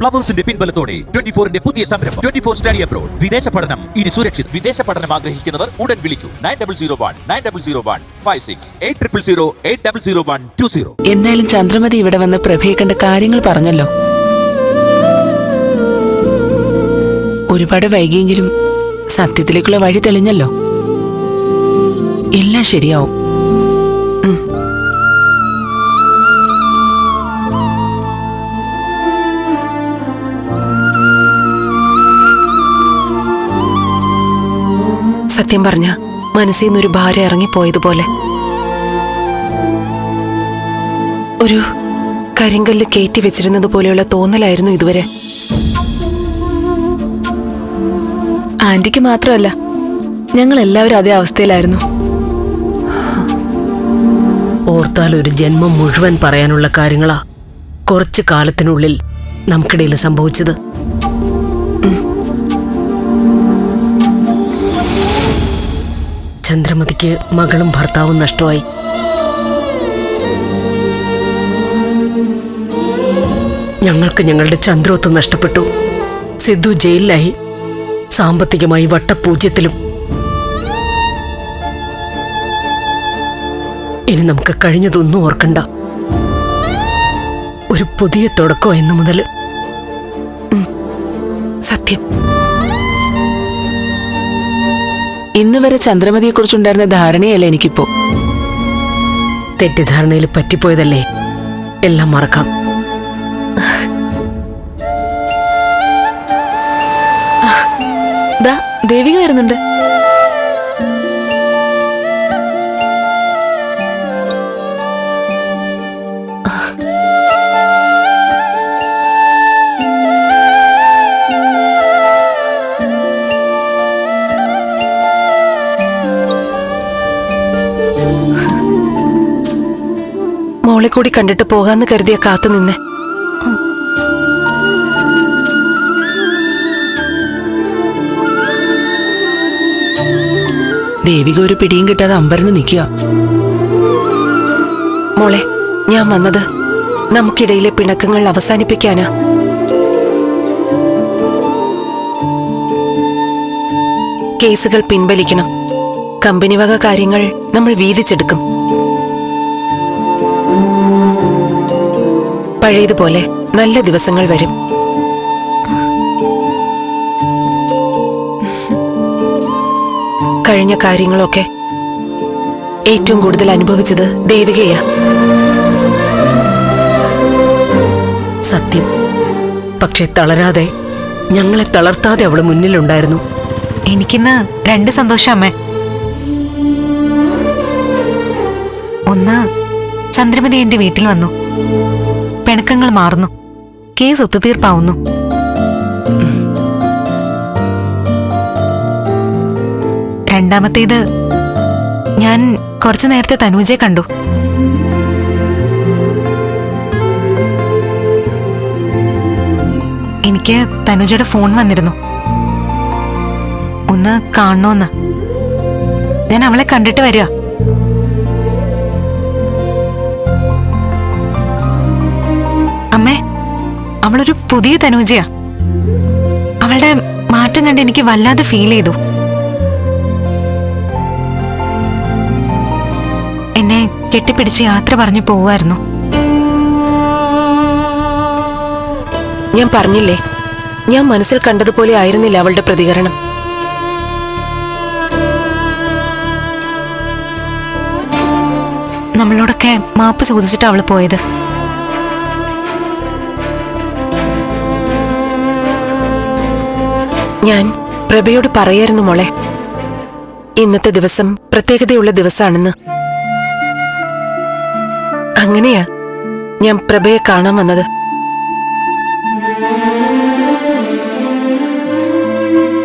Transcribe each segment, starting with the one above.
പ്ലവേഴ്സിന്റെ പിൻബലത്തോടെ twenty ഫോറിന്റെ പുതിയ സംരംഭം. Twenty four study abroad. വിദേശ പഠനം. ഇനി സുരക്ഷിത്. വിദേശ പഠനം ആഗ്രഹിക്കുന്നവർ ഉടൻ വിളിക്കൂ. Nine double zero one nine double zero one five six eight triple zero eight double zero one two zero. എന്തായാലും ചന്ദ്രമതി ഇവിടെ വന്ന് പ്രഭയെ കണ്ട കാര്യങ്ങൾ പറഞ്ഞല്ലോ. ഒരുപാട് വൈകിയെങ്കിലും സത്യത്തിലേക്കുള്ള വഴി തെളിഞ്ഞല്ലോ. എല്ലാം ശരിയാവും. സത്യം പറഞ്ഞ മനസ്സിൽ നിന്നൊരു ഭാരം ഇറങ്ങിപ്പോയതുപോലെ. ഒരു കരിങ്കല്ല് കയറ്റി വെച്ചിരുന്നത് പോലെയുള്ള തോന്നലായിരുന്നു ഇതുവരെ. ആന്റിക്ക് മാത്രമല്ല ഞങ്ങൾ എല്ലാവരും അതേ അവസ്ഥയിലായിരുന്നു. ഓർത്താൽ ഒരു ജന്മം മുഴുവൻ പറയാനുള്ള കാര്യങ്ങളാ കുറച്ചു കാലത്തിനുള്ളിൽ നമുക്കിടയിൽ സംഭവിച്ചത്. ചന്ദ്രമതിക്ക് മകളും ഭർത്താവും നഷ്ടമായി. ഞങ്ങൾക്ക് ഞങ്ങളുടെ ചന്ദ്രോത്ത് നഷ്ടപ്പെട്ടു. സിദ്ധു ജയിലിലായി. സാമ്പത്തികമായി വട്ടപൂജ്യത്തിലും. ഇനി നമുക്ക് കഴിഞ്ഞതൊന്നും ഓർക്കണ്ട. ഒരു പുതിയ തുടക്കം എന്ന് മുതൽ. സത്യം. ഇന്ന് വരെ ചന്ദ്രമതിയെക്കുറിച്ചുണ്ടായിരുന്ന ധാരണയല്ല എനിക്കിപ്പോ? തെറ്റിദ്ധാരണയിൽ പറ്റിപ്പോയതല്ലേ? എല്ലാം മറക്കാം. ദാ ദേവിക വരുന്നുണ്ട്. മോളെ കൂടി കണ്ടിട്ട് പോകാന്ന് കരുതിയ കാത്തു നിന്നെ. ദേവിക ഒരു പിടിയും കിട്ടാതെ അമ്പരന്ന് നിൽക്കുക. മോളെ ഞാൻ വന്നത് നമുക്കിടയിലെ പിണക്കങ്ങൾ അവസാനിപ്പിക്കാനാ. കേസുകൾ പിൻവലിക്കണം. കമ്പനി വക കാര്യങ്ങൾ നമ്മൾ വീതിച്ചെടുക്കും. പഴയതുപോലെ നല്ല ദിവസങ്ങൾ വരും. കഴിഞ്ഞ കാര്യങ്ങളൊക്കെ ഏറ്റവും കൂടുതൽ അനുഭവിച്ചത് ദേവികയാ. സത്യം. പക്ഷെ തളരാതെ ഞങ്ങളെ തളർത്താതെ അവൾ മുന്നിലുണ്ടായിരുന്നു. എനിക്കിന്ന് രണ്ട് സന്തോഷം അമ്മേ. ഒന്ന് ചന്ദ്രമതി എന്റെ വീട്ടിൽ വന്നു. പിണക്കങ്ങൾ മാറുന്നു. കേസ് ഒത്തുതീർപ്പാവുന്നു. രണ്ടാമത്തേത് ഞാൻ കുറച്ചു നേരത്തെ തനുജയെ കണ്ടു. എനിക്ക് തനുജയുടെ ഫോൺ വന്നിരുന്നു. ഒന്ന് കാണണോന്ന്. ഞാൻ അവളെ കണ്ടിട്ട് വരിക. അമ്മേ അവളൊരു പുതിയ തനൂജയാ. അവളുടെ മാറ്റം കണ്ട് എനിക്ക് വല്ലാതെ ഫീൽ ചെയ്തു. എന്നെ കെട്ടിപ്പിടിച്ച് യാത്ര പറഞ്ഞു പോവായിരുന്നു ഞാൻ പറഞ്ഞില്ലേ ഞാൻ മനസ്സിൽ കണ്ടതുപോലെ ആയിരുന്നില്ല അവളുടെ പ്രതികരണം. നമ്മളോടൊക്കെ മാപ്പ് ചോദിച്ചിട്ടാണ് അവൾ പോയത്. ഞാൻ പ്രഭയോട് പറയായിരുന്നു മോളെ. ഇന്നത്തെ ദിവസം പ്രത്യേകതയുള്ള ദിവസമാണെന്ന് അങ്ങനെയാ ഞാൻ പ്രഭയെ കാണാൻ വന്നത്.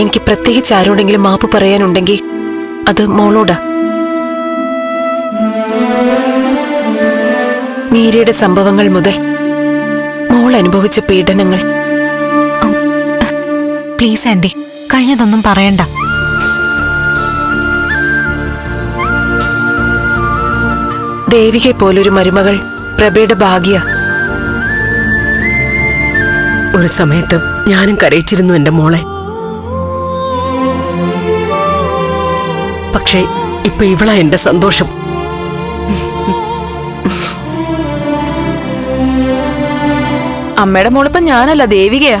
എനിക്ക് പ്രത്യേകിച്ച് ആരോടെങ്കിലും മാപ്പ് പറയാനുണ്ടെങ്കിൽ അത് മോളോടാ. മീരയുടെ സംഭവങ്ങൾ മുതൽ മോൾ അനുഭവിച്ച പീഡനങ്ങൾ പ്ലീസ് ആന്റി കഴിഞ്ഞതൊന്നും പറയണ്ട. ദേവികയെ പോലൊരു മരുമകൾ പ്രഭയുടെ ഭാഗ്യ. ഒരു സമയത്ത് ഞാനും കരയിച്ചിരുന്നു എന്റെ മോളെ. പക്ഷേ ഇപ്പൊ ഇവളാ എന്റെ സന്തോഷം. അമ്മയുടെ മോളിപ്പം ഞാനല്ല ദേവികയാ.